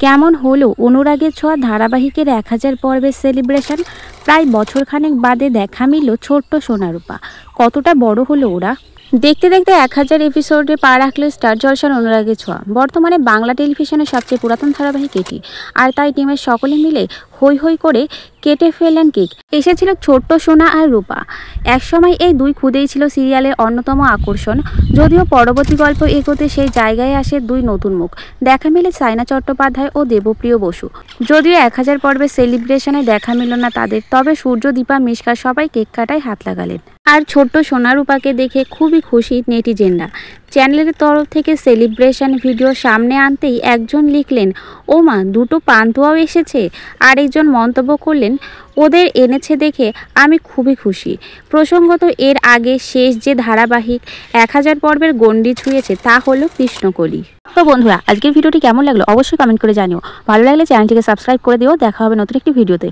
কেমন হলো অনুরাগের ছোঁয়া ধারাবাহিকের এক হাজার পর্বের সেলিব্রেশন প্রায় বছরখানেক বাদে দেখা মিলল ছোট্ট সোনারূপা। কতটা বড় হলো ওরা? দেখতে দেখতে এক হাজার এপিসোডে পা রাখলে স্টার জলসার অনুরাগের ছোঁয়া। বর্তমানে বাংলা টেলিভিশনের সবচেয়ে পুরাতন ধারাবাহিক এটি। আর তাই টিমের সকলে মিলে হই হই করে কেটে ফেললেন কেক। এসেছিল ছোট্ট সোনা আর রূপা। একসময় এই দুই খুদেই ছিল সিরিয়ালের অন্যতম আকর্ষণ। যদিও পরবর্তী গল্প এগোতে সেই জায়গায় আসে দুই নতুন মুখ। দেখা মিলে সাইনা চট্টোপাধ্যায় ও দেবপ্রিয় বসু। যদিও এক হাজার পর্বের সেলিব্রেশনে দেখা মিলল না তাদের, তবে সূর্য, দীপা মিশকা সবাই কেক কাটায় হাত লাগালেন। আর ছোট্ট সোনা রূপাকে দেখে খুবই খুশি নেটিজেনরা। চ্যানেলের তরফ থেকে সেলিব্রেশন ভিডিও সামনে আনতেই একজন লিখলেন, ও মা, দুটো পান্তুয়াও এসেছে। আরেকজন মন্তব্য করলেন, ওদের এনেছে দেখে আমি খুবই খুশি। প্রসঙ্গত এর আগে শেষ যে ধারাবাহিক এক হাজার পর্বের গণ্ডি ছুঁয়েছে তা হলো কৃষ্ণকলি। তো বন্ধুরা, আজকের ভিডিওটি কেমন লাগল অবশ্যই কমেন্ট করে জানিও। ভালো লাগলে চ্যানেলটিকে সাবস্ক্রাইব করে দিও। দেখা হবে নতুন একটি ভিডিওতে।